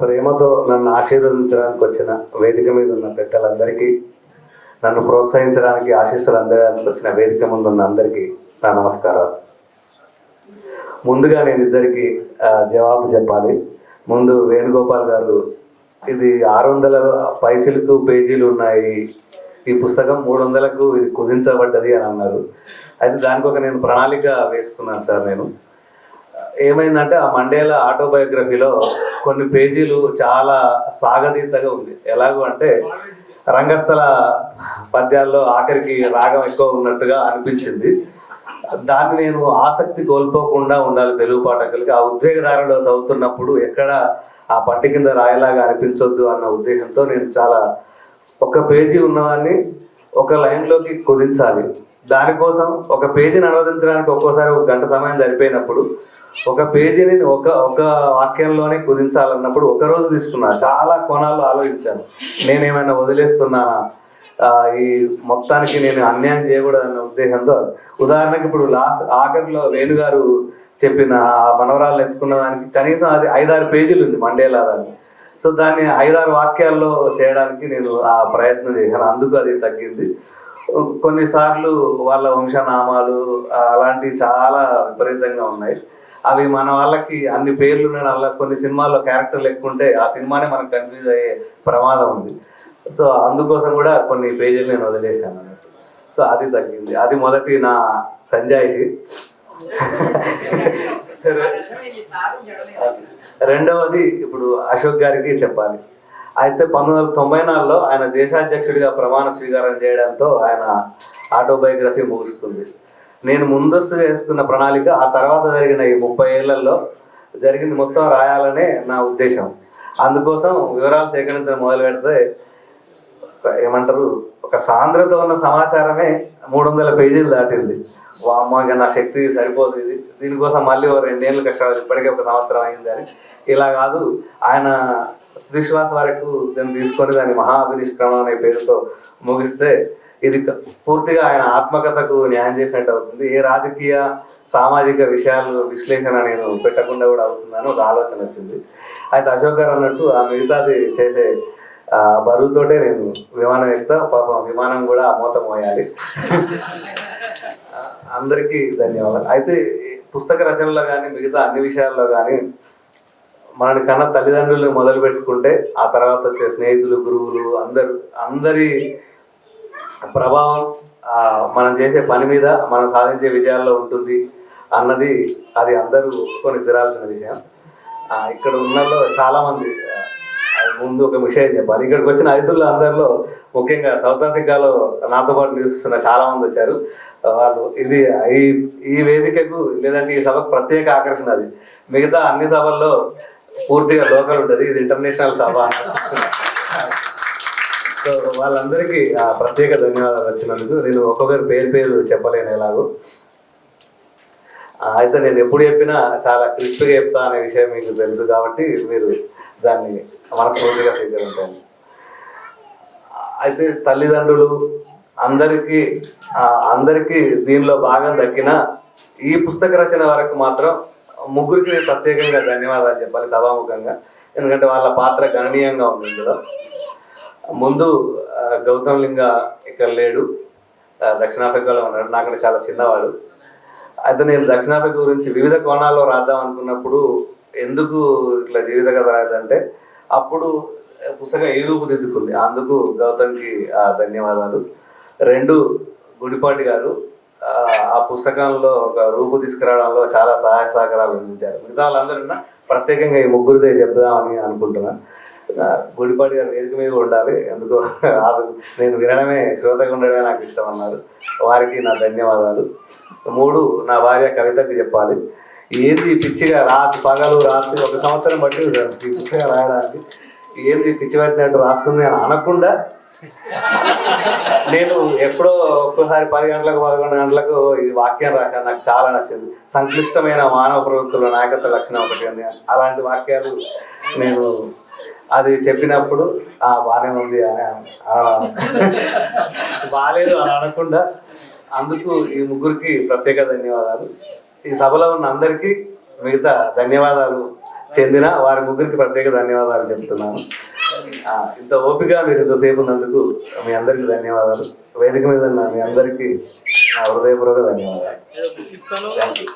ప్రేమతో నన్ను ఆశీర్వదించడానికి వచ్చిన వేదిక మీద ఉన్న పెద్దలందరికీ నన్ను ప్రోత్సహించడానికి ఆశీస్సులు అందడానికి వచ్చిన వేదిక ముందు ఉన్న అందరికీ నా నమస్కారాలు. ముందుగా నేను ఇద్దరికి జవాబు చెప్పాలి. ముందు వేణుగోపాల్ గారు ఇది ఆరు వందల పైచిలుకు పేజీలు ఉన్నాయి. ఈ పుస్తకం మూడు వందలకు ఇది కుదించబడ్డది అని అన్నారు. అయితే దానికి ఒక నేను ప్రణాళిక వేసుకున్నాను సార్ నేను. ఏమైందంటే ఆ మండేల ఆటోబయోగ్రఫీలో కొన్ని పేజీలు చాలా సాగతీతగా ఉంది. ఎలాగో అంటే రంగస్థల పద్యాల్లో ఆఖరికి రాగం ఎక్కువ ఉన్నట్టుగా అనిపించింది. దాన్ని నేను ఆసక్తి కోల్పోకుండా ఉండాలి తెలుగు పాఠకులకి. ఆ ఉద్వేగధారలో చదువుతున్నప్పుడు ఎక్కడ ఆ పట్టి కింద రాయలాగా అనిపించొద్దు అన్న ఉద్దేశంతో నేను చాలా ఒక పేజీ ఉన్నదాన్ని ఒక లైన్లోకి కుదించాలి. దానికోసం ఒక పేజీని అనువదించడానికి ఒక్కోసారి ఒక గంట సమయం సరిపోయినప్పుడు ఒక పేజీని ఒక ఒక వాక్యంలోనే కుదించాలన్నప్పుడు ఒక రోజు తీసుకున్నా. చాలా కోణాల్లో ఆలోచించాను. నేనేమైనా వదిలేస్తున్నానా ఈ మొత్తానికి నేను అన్యాయం చేయకూడదన్న ఉద్దేశంతో ఉదాహరణకి ఇప్పుడు లాస్ట్ ఆఖరిలో వేణుగారు చెప్పిన ఆ మనవరాలు ఎత్తుకున్న దానికి కనీసం అది ఐదారు పేజీలు ఉంది మండేలా దాన్ని. సో దాన్ని ఐదారు వాక్యాల్లో చేయడానికి నేను ఆ ప్రయత్నం చేశాను. అందుకు అది తగ్గింది. కొన్నిసార్లు వాళ్ళ వంశనామాలు అలాంటివి చాలా విపరీతంగా ఉన్నాయి. అవి మన వాళ్ళకి అన్ని పేర్లు ఉండడం కొన్ని సినిమాల్లో క్యారెక్టర్లు ఎక్కువ ఉంటే ఆ సినిమానే మనకు కన్ఫ్యూజ్ అయ్యే ప్రమాదం ఉంది. సో అందుకోసం కూడా కొన్ని పేజీలు నేను వదిలేశాను. సో అది తగ్గింది. అది మొదటి నా సంజాయిషి. రెండవది ఇప్పుడు అశోక్ గారికి చెప్పాలి. అయితే పంతొమ్మిది వందల తొంభై నాలుగులో ఆయన దేశాధ్యక్షుడిగా ప్రమాణ స్వీకారం చేయడంతో ఆయన ఆటోబయోగ్రఫీ ముగుస్తుంది. నేను ముందస్తు చేస్తున్న ప్రణాళిక ఆ తర్వాత జరిగిన ఈ ముప్పై ఏళ్ళలో జరిగింది మొత్తం రాయాలనే నా ఉద్దేశం. అందుకోసం వివరాలు సేకరించడం మొదలు పెడితే ఏమంటారు ఒక సాంద్రత ఉన్న సమాచారమే మూడు వందల పేజీలు దాటింది. వామ్మగా నా శక్తి సరిపోదు. ఇది దీనికోసం మళ్ళీ ఓ రెండేళ్ళు కష్టాలు. ఇప్పటికే ఒక సంవత్సరం అయింది అని. ఇలా కాదు ఆయన విశ్వాస వరకు దాన్ని తీసుకొని దాన్ని మహాభినిష్క్రమం అనే పేరుతో ముగిస్తే ఇది పూర్తిగా ఆయన ఆత్మకథకు న్యాయం చేసినట్టు అవుతుంది. ఏ రాజకీయ సామాజిక విషయాలు విశ్లేషణ నేను పెట్టకుండా కూడా అవుతుందని ఒక ఆలోచన వచ్చింది. అయితే అశోక్ గారు అన్నట్టు ఆ మిగతాది చేసే బరువుతోటే నేను విమానం ఎక్కుతా పాపం విమానం కూడా మూత మోయాలి. అందరికీ ధన్యవాదాలు. అయితే ఈ పుస్తక రచనలో కానీ మిగతా అన్ని విషయాల్లో కానీ మనని కన్నా తల్లిదండ్రులు మొదలు పెట్టుకుంటే ఆ తర్వాత వచ్చే స్నేహితులు గురువులు అందరు అందరి ప్రభావం మనం చేసే పని మీద మనం సాధించే విజయాల్లో ఉంటుంది అన్నది అది అందరూ ఒప్పుకొని తీరాల్సిన విషయం. ఇక్కడ ఉన్నలో చాలామంది ముందు ఒక విషయం చెప్పాలి. ఇక్కడికి వచ్చిన ఐదుల్లో అందరిలో ముఖ్యంగా సౌత్ ఆఫ్రికాలో నాతో పాటు నివసిస్తున్న చాలా మంది వచ్చారు. వాళ్ళు ఇది ఈ ఈ వేదికకు లేదంటే ఈ సభకు ప్రత్యేక ఆకర్షణ అది. మిగతా అన్ని సభల్లో పూర్తిగా లోకల్ ఉంటుంది. ఇది ఇంటర్నేషనల్ సభ సో వాళ్ళందరికీ ఆ ప్రత్యేక ధన్యవాదాలు వచ్చినందుకు నేను ఒక్కొక్కరు పేరు పేరు చెప్పలేను ఎలాగో. అయితే నేను ఎప్పుడు చెప్పినా చాలా క్రిస్ప్గా చెప్తా అనే విషయం మీకు తెలుసు కాబట్టి మీరు దాన్ని మనస్ఫూర్తిగా స్వీకరించండి అయితే తల్లిదండ్రులు అందరికీ అందరికీ దీనిలో భాగం దక్కిన ఈ పుస్తక రచన వరకు మాత్రం ముగ్గురికి ప్రత్యేకంగా ధన్యవాదాలు చెప్పాలి సభాముఖంగా. ఎందుకంటే వాళ్ళ పాత్ర గణనీయంగా ఉంది ఇందులో. ముందు గౌతమ్ లింగ ఇక్కడ లేడు. దక్షిణాఫ్రికాలో ఉన్నాడు. నాకంటే చాలా చిన్నవాడు. అయితే నేను దక్షిణాఫ్రికా గురించి వివిధ కోణాల్లో రాద్దాం అనుకున్నప్పుడు ఎందుకు ఇట్లా జీవిత కథ రాదంటే అప్పుడు పుస్తకం ఏ రూపుదిద్దుకుంది అందుకు గౌతమ్కి ధన్యవాదాలు. రెండు గుడిపాటి గారు ఆ, పుస్తకంలో ఒక రూపు తీసుకురావడంలో చాలా సహాయ సహకారాలు అందించారు. మిగతా వాళ్ళందరూ ప్రత్యేకంగా ఈ ముగ్గురిదే చెప్దామని అనుకుంటున్నాను. గుడిపాటి గారు వేదిక మీద ఉండాలి. ఎందుకో నేను వినడమే శ్రోతగా ఉండడమే నాకు ఇష్టం అన్నారు. వారికి నా ధన్యవాదాలు. మూడు నా భార్య కవితకి చెప్పాలి. ఏంది పిచ్చిగా రాత్రి పగలు రాత్రి ఒక సంవత్సరం పట్టింది సార్ ఈ పుస్తకం రాయడానికి ఏంది పిచ్చి రాస్తుంది అని అనకుండా నేను ఎప్పుడో ఒక్కోసారి పది గంటలకు పదకొండు గంటలకు ఇది వాక్యం రాశాను. నాకు చాలా నచ్చింది. సంక్లిష్టమైన మానవ ప్రవృత్తుల నాయకత్వ లక్షణం ఒకటి అని అలాంటి వాక్యాలు నేను అది చెప్పినప్పుడు ఆ బాగానే ఉంది అని బాగాలేదు అని అనకుండా అందుకు ఈ ముగ్గురికి ప్రత్యేక ధన్యవాదాలు. ఈ సభలో ఉన్న అందరికీ మిగతా ధన్యవాదాలు. చెందిన వారి ముగ్గురికి ప్రత్యేక ధన్యవాదాలు చెప్తున్నాను. ఇంత ఓపిక మీరు ఇంతసేపు ఉన్నందుకు మీ అందరికీ ధన్యవాదాలు. వేదిక మీద మీ అందరికీ నా హృదయపూర్వక ధన్యవాదాలు. Thank you